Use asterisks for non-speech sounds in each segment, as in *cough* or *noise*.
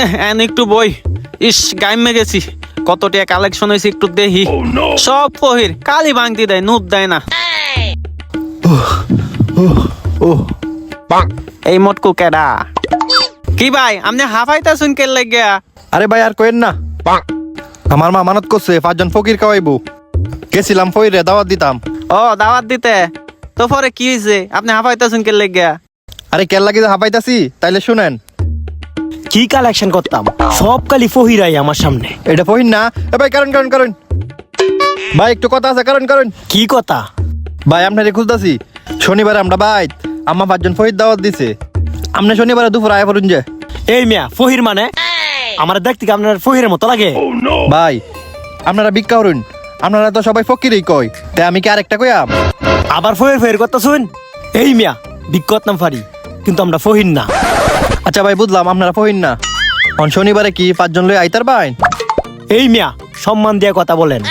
এহ, এন একটু বই। ইস গাইমে গেছি কত টাকা কালেকশন হয়েছে একটু দেখি। সব ফহির কালি ভাঙতি দেয় নুত দেয় না। এই মটকু কেডা? কি ভাই আপনি হাফাইতা শুন কে লাগিয়া? আরে ভাই আর কোয়েন না। আমার মা মানত করছে পাঁচজন ফকির খাওয়াইবো। গেছিলাম ফকিরে দাওয়াত দিতাম। ও দাওয়াত দিতে? তো পরে কি হয়েছে আপনি হাফাইতা শুন কে লাগিয়া? আরে কেল লাগি হাবাইতাছি তাইলে শুনেন। কি কালেকশন করতাম? সব কালি ফহিরাই আমার সামনে। এটা ফহির না। এ ভাই কারণ কারণ কারণ। ভাই একটু কথা আছে কারণ কারণ। কি কথা? ভাই আপনারে খুঁজতাছি। শনিবারে আমরা ভাই আমার পাঁচজন ফহির দাওয়াত দিছে। আপনি শনিবারে দুপুর আয় পড়ুন যে। এই মিয়া ফহির মানে? আমার দেখতে আপনার ফহিরের মতো লাগে? ভাই আপনারা ভিক্ষা করুন। আপনারা তো সবাই ফকিরই কয়। তাই আমি কি আরেকটা কইয়াম? আবার ফহির ফহির কথা শুন এই মিয়া বিজ্ঞত নাম ফারি কিন্তু আমরা ফহির না। আচ্ছা ভাই বুঝলাম আপনারা ফহিন না। অন শনিবারে কি পাঁচজন লই আইতার ভাই? এই মিয়া সম্মান দিয়ে কথা বলেন।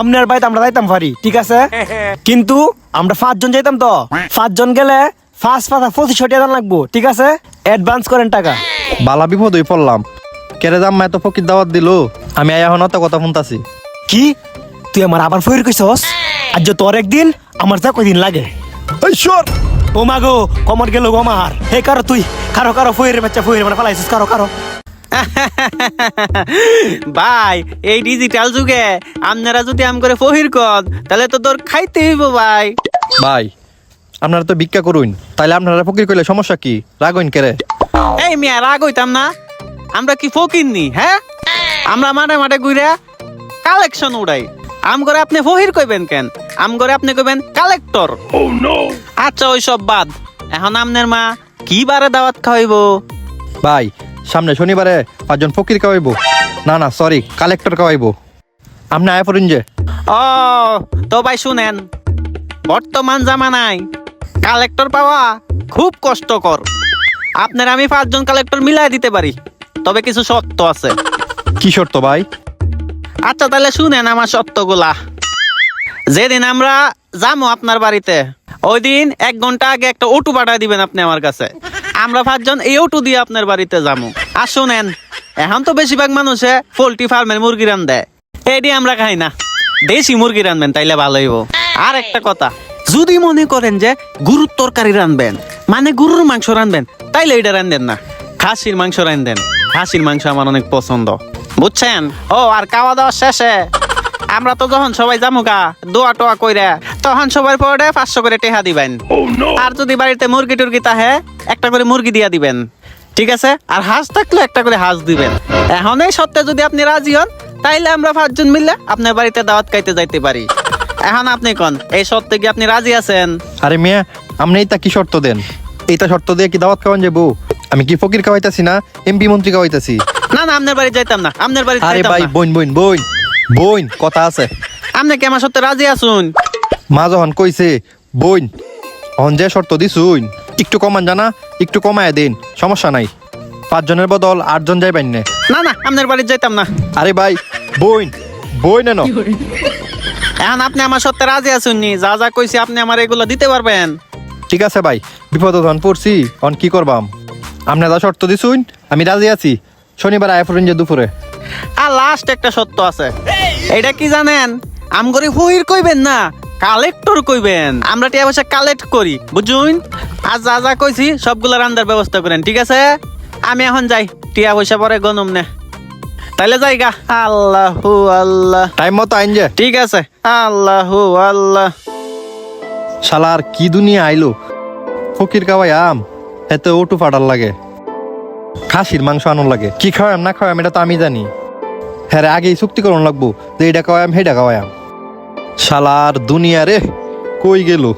আপনার বাড়িতে আমরা যাইতাম পারি ঠিক আছে? কিন্তু আমরা পাঁচজন যাইতাম তো। পাঁচজন গেলে ফার্স্ট পাতা পঁচিশশো টাকা লাগবো ঠিক আছে? অ্যাডভান্স করেন টাকা। বালা বিপদ হয়ে পড়লাম। কেরে দাম এত ফকির দাওয়াত দিল? আমি এখন অত কথা শুনতাছি। কি? তুই আমার আবার ফহির কইছস? আজ তোর একদিন আমার যা কয়দিন লাগে। ও মাগো কমর গেল গো আমার। হে কারও তুই কারও কারও ফহিরের বাচ্চা ফহির মানে পালাইছিস কারও কারও। *laughs* ভাই এই ডিজিটাল যুগে আপনারা যদি আম করে ফহির কর তাহলে তো তোর খাইতে হইব ভাই। ভাই আপনারা তো ভিক্ষা করুন তাইলে আপনারা ফকির কইলে সমস্যা কি? রাগইন কেরে? এই মিয়া রাগ হইতাম না। আমরা কি ফকির নি হ্যাঁ? আমরা মাঠে মাঠে ঘুরে কালেকশন উড়াই। আম করে আপনি ফহির কইবেন কেন? আম করে আপনি কইবেন কালেক্টর। আচ্ছা ওই সব বাদ। এখন আমনের মা কি বারে দাওয়াত খাওয়াইবো? ভাই সামনে শনিবারে পাঁচজন ফকির খাওয়াইবো। না না সরি কালেক্টর খাওয়াইবো। আপনি আয় পড়ুন যে। ও তো ভাই শুনেন বর্তমান জামানায় কালেক্টর পাওয়া খুব কষ্টকর। আপনার আমি পাঁচজন কালেক্টর মিলাই দিতে পারি তবে কিছু শর্ত আছে। কি শর্ত ভাই? আচ্ছা তাহলে শুনেন আমার সত্যগুলা। যেদিন আমরা যাব আপনার বাড়িতে ওই দিন এক ঘণ্টা আগে একটা অটো পাঠায় দিবেন আপনি আমার কাছে। আমরা পাঁচজন এই অটো দিয়ে আপনার বাড়িতে যাব আর শুনেন, এখন তো বেশিরভাগ মানুষে পোল্ট্রি ফার্মের মুরগি রান দেয়। এটি আমরা খাই না। দেশি মুরগি রানবেন তাইলে ভালো হইব। আর একটা কথা, যদি মনে করেন যে গরুর তরকারি রানবেন মানে গরুর মাংস রানবেন, তাইলে এটা রান্ধেন না। খাসির মাংস রান্ধেন খাসির মাংস আমার অনেক পছন্দ। বুঝছেন? ও আর খাওয়া দাওয়া শেষে। আমরা তো যখন সবাই যামু গা দোয়া টোয়া কইরা তখন সবার পরে পাঁচশো করে টেহা দিবেন। আর যদি বাড়িতে মুরগি টুরগি তাহে একটা করে মুরগি দিয়া দিবেন। ঠিক আছে? আর হাঁস থাকলে একটা করে হাঁস দিবেন। এখন এই সত্ত্বে যদি আপনি রাজি হন তাইলে আমরা পাঁচজন মিললে আপনার বাড়িতে দাওয়াত খাইতে যাইতে পারি। এখন আপনি কোন? এই সত্ত্বে কি আপনি রাজি আছেন? আরে মিয়া আপনি এইটা কি শর্ত দেন? এইটা শর্ত দিয়ে কি দাওয়াত খাওয়ান যাব? আমি কি ফকির খাওয়াইতাছি না এমপি মন্ত্রী খাওয়াইতাছি? না না আপনার বাড়ি যাইতাম না আপনার বাড়ি আরে ভাই না। বইন বইন বইন বইন কথা আছে। আপনি কি আমার সত্ত্বে রাজি আসুন মা যখন কইছে বইন অন যে শর্ত দিছুন একটু কমান জানা একটু কমায় দিন সমস্যা নাই। পাঁচজনের বদল আটজন যাইবেন নে। না না আপনার বাড়ি যাইতাম না। আরে ভাই বইন বইন এনো। এখন আপনি আমার সত্ত্বে রাজি আছেন নি যা যা কইছি আপনি আমার এগুলো দিতে পারবেন। ঠিক আছে ভাই বিপদ ধন পড়ছি অন কি করবাম? আপনি যা শর্ত দিছুন আমি রাজি আছি। শনিবার আয় পড়ুন যে দুপুরে। আর লাস্ট একটা সত্য আছে। এটা কি জানেন? আম করে হুইর কইবেন না কালেক্টর কইবেন। আমরা টিয়া পয়সা কালেক্ট করি বুঝুন? আর যা যা কইছি সবগুলো রান্দার ব্যবস্থা করেন ঠিক আছে? আমি এখন যাই টিয়া পয়সা পরে গনম নে। তাইলে যাই গা। আল্লাহু আল্লাহ। টাইম মতো আইন যে। ঠিক আছে। আল্লাহু আল্লাহ। শালার কি দুনিয়া আইলো? ফকির কাওয়াই আম এতে ওটু ফাটার লাগে। খাসির মাংস আনন লাগে। কি খাওয়াম, না খাওয়াম, এটা তো আমি জানি। হ্যাঁ আগেই চুক্তি করুন লাগবো যে এটা খাওয়াম হেটা খাওয়াম। শালার দুনিয়া রে, কই গেল?